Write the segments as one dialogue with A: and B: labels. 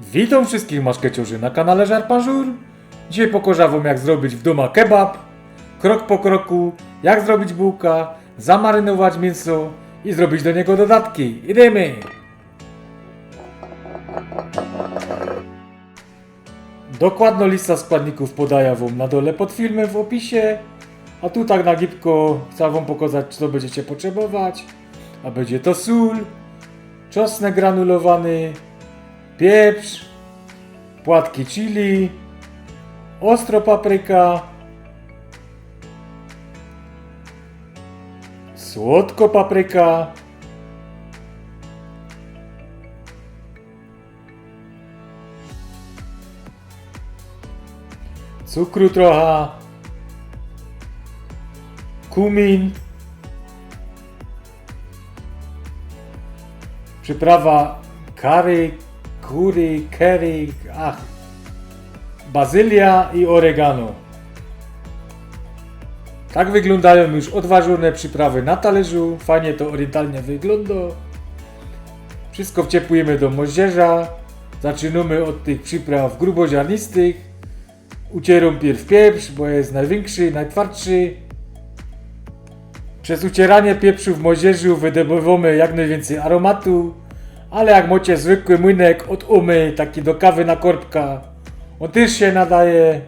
A: Witam wszystkich maszkeciorzy na kanale Żarpanżur. Dzisiaj pokażę wam jak zrobić w domu kebab, krok po kroku, jak zrobić bułka, zamarynować mięso i zrobić do niego dodatki. Idziemy! Dokładna lista składników podaję wam na dole pod filmem w opisie, a tu tak na gipko chcę wam pokazać co będziecie potrzebować. A będzie to sól, czosnek granulowany, pieprz, płatki chili, ostro papryka, słodko papryka, cukru trochę, kumin, przyprawa curry, curry, curry, ach, bazylia i oregano. Tak wyglądają już odważone przyprawy na talerzu, fajnie to orientalnie wygląda. Wszystko wciepujemy do moździerza, zaczynamy od tych przypraw gruboziarnistych. Ucieram pierw pieprz, bo jest największy, najtwardszy. Przez ucieranie pieprzu w moździerzu wydobywamy jak najwięcej aromatu, ale jak macie zwykły młynek od umy, taki do kawy na korbka, on też się nadaje.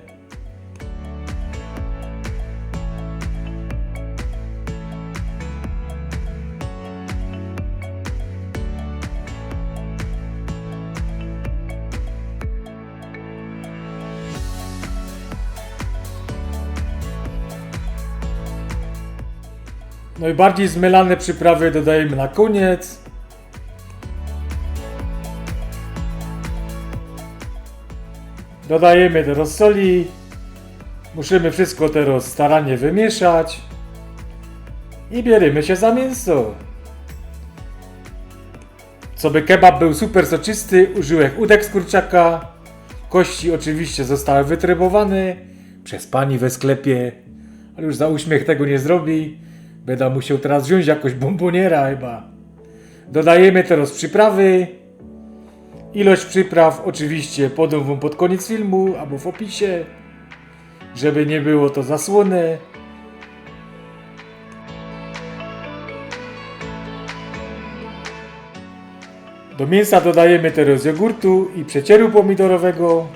A: Najbardziej zmylane przyprawy dodajemy na koniec. Dodajemy teraz soli. Musimy wszystko teraz starannie wymieszać. I bierzemy się za mięso. Co by kebab był super soczysty, użyłem udek z kurczaka. Kości oczywiście zostały wytrybowane przez pani we sklepie, ale już za uśmiech tego nie zrobi. Będę musiał teraz wziąć jakoś bomboniera chyba. Dodajemy teraz przyprawy. Ilość przypraw oczywiście podam wam pod koniec filmu albo w opisie, żeby nie było to zasłone. Do mięsa dodajemy teraz jogurtu i przecieru pomidorowego.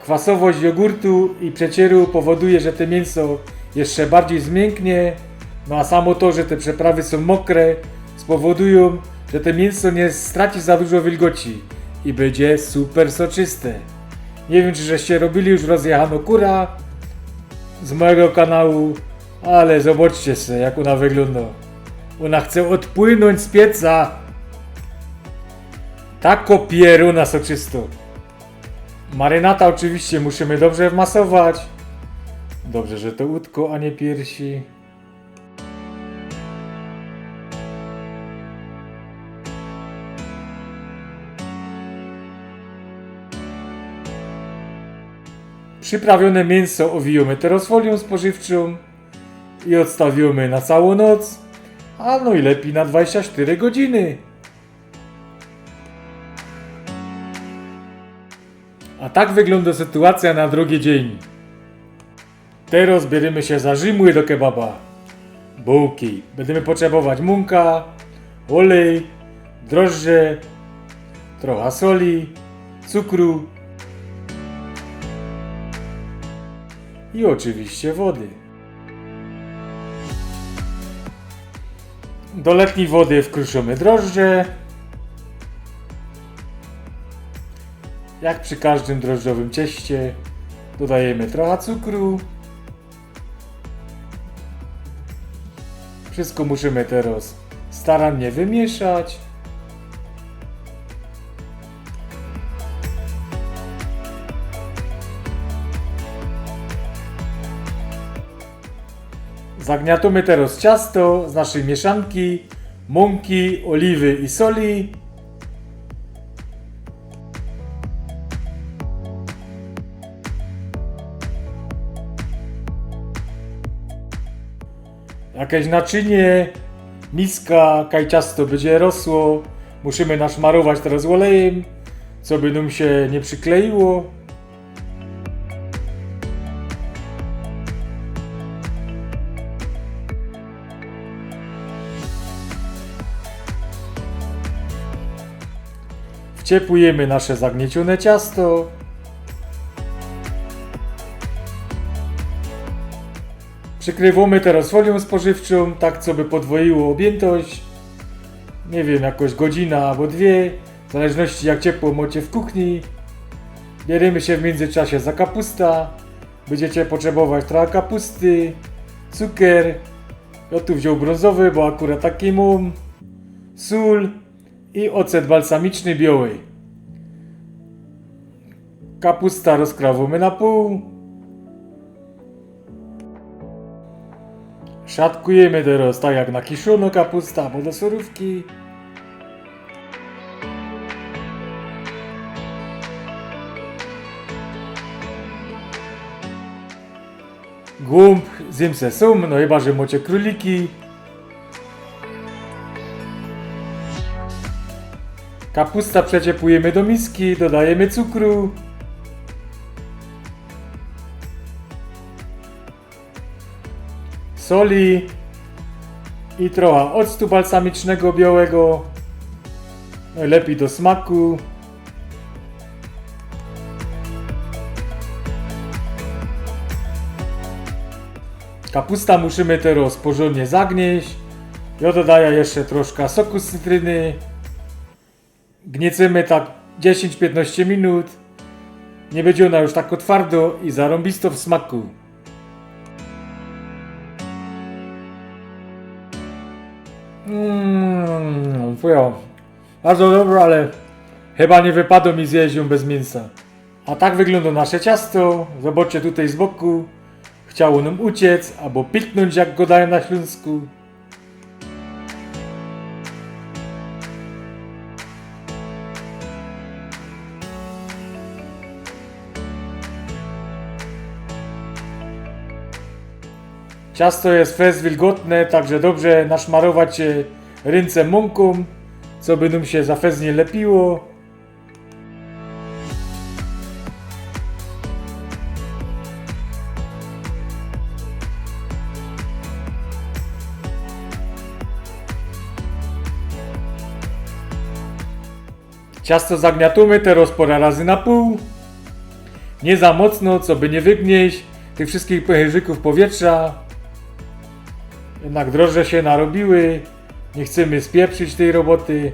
A: Kwasowość jogurtu i przecieru powoduje, że to mięso jeszcze bardziej zmięknie, no a samo to, że te przeprawy są mokre, spowodują, że to mięso nie straci za dużo wilgoci i będzie super soczyste. Nie wiem, czy żeście robili już rozjechano kura z mojego kanału, ale zobaczcie sobie, jak ona wygląda. Ona chce odpłynąć z pieca. Tako pieruna soczysto. Marynata oczywiście musimy dobrze wmasować. Dobrze, że to łódko, a nie piersi. Przyprawione mięso owijamy teraz folią spożywczą i odstawiamy na całą noc, a no i lepiej na 24 godziny. A tak wygląda sytuacja na drugi dzień. Teraz bierzemy się za żymły do kebaba. Bułki. Będziemy potrzebować mąka, olej, drożdże, trochę soli, cukru i oczywiście wody. Do letniej wody wkruszamy drożdże. Jak przy każdym drożdżowym cieście dodajemy trochę cukru. Wszystko musimy teraz starannie wymieszać. Zagniatamy teraz ciasto z naszej mieszanki, mąki, oliwy i soli. Jakieś naczynie, miska, kaj ciasto będzie rosło. Musimy naszmarować teraz olejem. co by nam się nie przykleiło. Wciepujemy nasze zagniecione ciasto. Przykrywamy teraz folią spożywczą, tak co by podwoiło objętość. Nie wiem, jakoś godzina albo dwie, w zależności jak ciepło macie w kuchni. Bierzemy się w międzyczasie za kapusta. Będziecie potrzebować trochę kapusty, cukier. Ja tu wziął brązowy, bo akurat taki mam. Sól i ocet balsamiczny biały. Kapusta rozkrawamy na pół. Szatkujemy teraz tak jak na kiszono kapusta albo do surówki. Głąb zjem se są, no chyba, że macie króliki. Kapusta przeciepujemy do miski, dodajemy cukru. Soli i trochę octu balsamicznego białego. Najlepiej do smaku. Kapusta musimy teraz porządnie zagnieść. Ja dodaję jeszcze troszkę soku z cytryny. Gniecemy tak 10-15 minut. Nie będzie ona już tak twardo i zarąbisto w smaku. Mmm, fujo. Bardzo dobre, ale chyba nie wypadło mi zjeść ją bez mięsa. A tak wygląda nasze ciasto. Zobaczcie tutaj z boku. Chciało nam uciec albo piknąć, jak go dają na Śląsku. Ciasto jest fest wilgotne, także dobrze naszmarować się ręce mąką, co by nam się za fest nie lepiło. Ciasto zagniatamy teraz pora razy na pół. Nie za mocno, co by nie wygnieść tych wszystkich pęcherzyków powietrza. Jednak drożdże się narobiły. Nie chcemy spieprzyć tej roboty.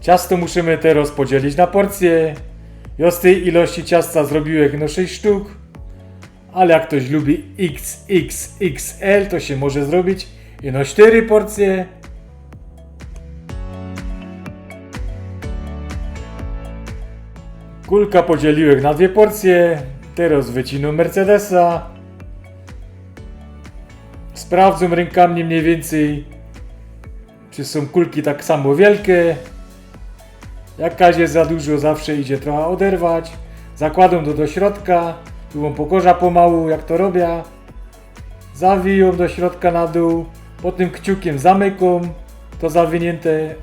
A: Ciasto musimy teraz podzielić na porcje. Ja z tej ilości ciasta zrobiłem no 6 sztuk. Ale jak ktoś lubi XXXL, to się może zrobić no 4 porcje. Kulka podzieliłem na dwie porcje. Teraz wycinam Mercedesa. Sprawdzam rękami mniej więcej, czy są kulki tak samo wielkie. Jakaś jest za dużo, zawsze idzie trochę oderwać. Zakładam to do środka. Tu pokorza pomału, jak to robię. Zawijam do środka na dół. Potem kciukiem zamykam to zawinięte.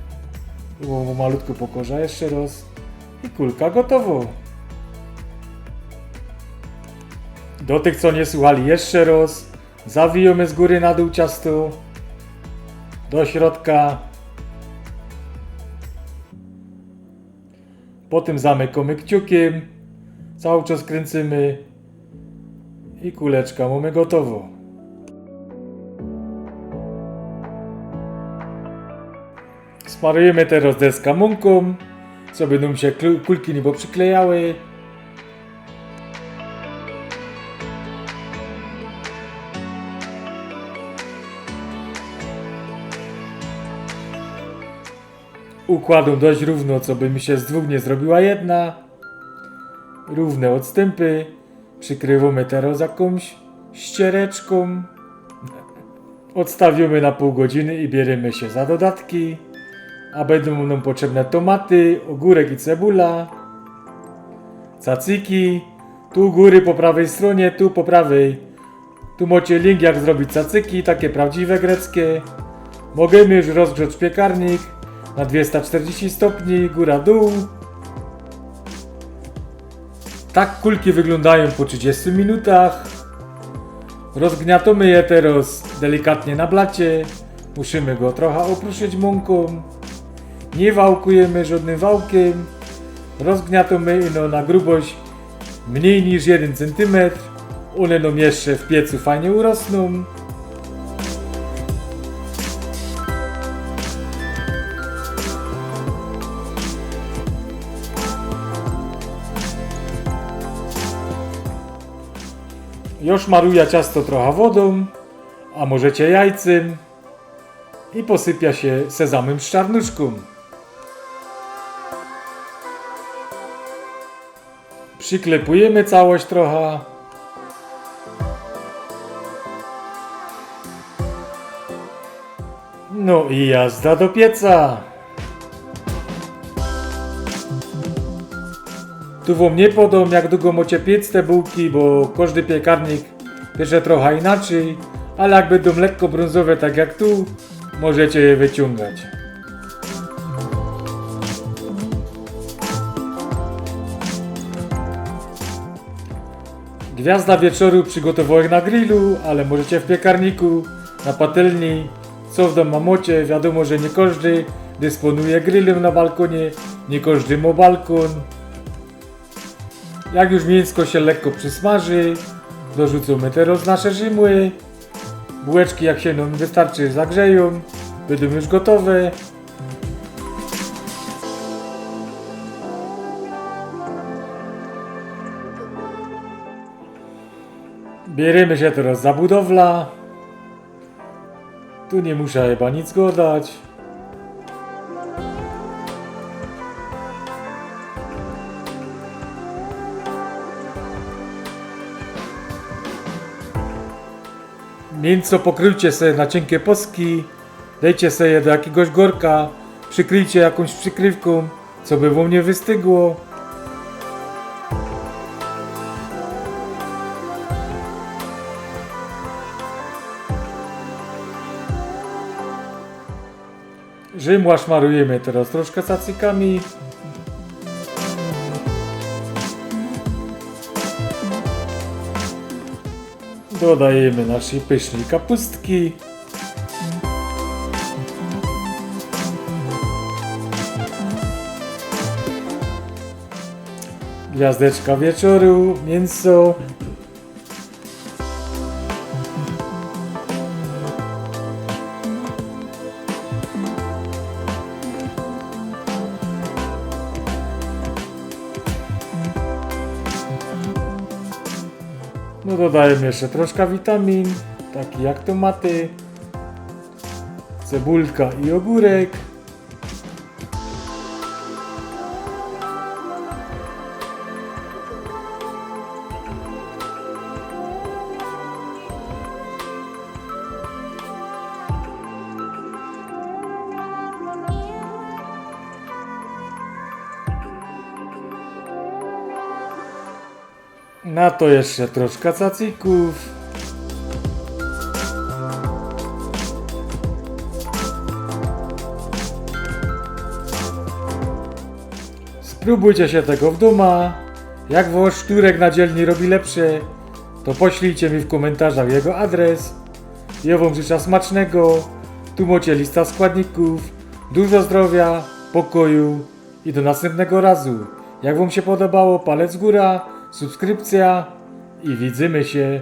A: Tu malutko pokorza jeszcze raz. I kulka gotowo. Do tych, co nie słuchali, jeszcze raz. Zawijamy z góry na dół ciasto. Do środka. Potem zamykamy kciukiem. Cały czas kręcimy. I kuleczka mamy gotowo. Smarujemy teraz deskę mąką, co będą się kulki niebo przyklejały. Układam dość równo, co by mi się z dwóch nie zrobiła jedna. Równe odstępy. Przykrywamy teraz jakąś ściereczką. Odstawiamy na pół godziny i bierzemy się za dodatki. A będą nam potrzebne tomaty, ogórek i cebula. Cacyki. Tu góry po prawej stronie, tu po prawej. Tu macie link jak zrobić cacyki, takie prawdziwe greckie. Możemy już rozgrzać piekarnik na 240 stopni, góra-dół. Tak kulki wyglądają po 30 minutach. Rozgniatamy je teraz delikatnie na blacie. Musimy go trochę opruszyć mąką. Nie wałkujemy żadnym wałkiem. Rozgniatamy ino na grubość mniej niż 1 cm. One nam jeszcze w piecu fajnie urosną. Już maruje ciasto trochę wodą, a możecie jajcem i posypia się sezamem z czarnuszką. Przyklepujemy całość trochę. No i jazda do pieca. Tu wam nie podam jak długo macie piec te bułki, bo każdy piekarnik piecze trochę inaczej, ale jak będą lekko brązowe tak jak tu, możecie je wyciągać. Gwiazda wieczoru przygotowałem na grillu, ale możecie w piekarniku, na patelni, co w domu macie. Wiadomo, że nie każdy dysponuje grillem na balkonie, nie każdy ma balkon. Jak już mięsko się lekko przysmaży, dorzucamy teraz nasze żymły. Bułeczki jak się nam wystarczy zagrzeją, będą już gotowe. Bierzemy się teraz za budowla. Tu nie muszę chyba nic godać. Mięso pokryjcie sobie na cienkie poski, dejcie sobie do jakiegoś gorka, przykryjcie jakąś przykrywką, co by wam nie wystygło. Rzymła szmarujemy teraz troszkę cacykami. Dodajemy naszej pysznej kapustki. Gwiazdeczka wieczoru, mięso. Dodajemy jeszcze troszkę witamin, taki jak tomaty, cebulka i ogórek. To jeszcze troszkę cacików. Spróbujcie się tego w doma. Jak wasz szturek na dzielni robi lepsze, to poślijcie mi w komentarzach jego adres. Ja wam życzę smacznego. Tu macie lista składników. Dużo zdrowia, pokoju i do następnego razu. Jak wam się podobało, palec w górę, subskrypcja i widzimy się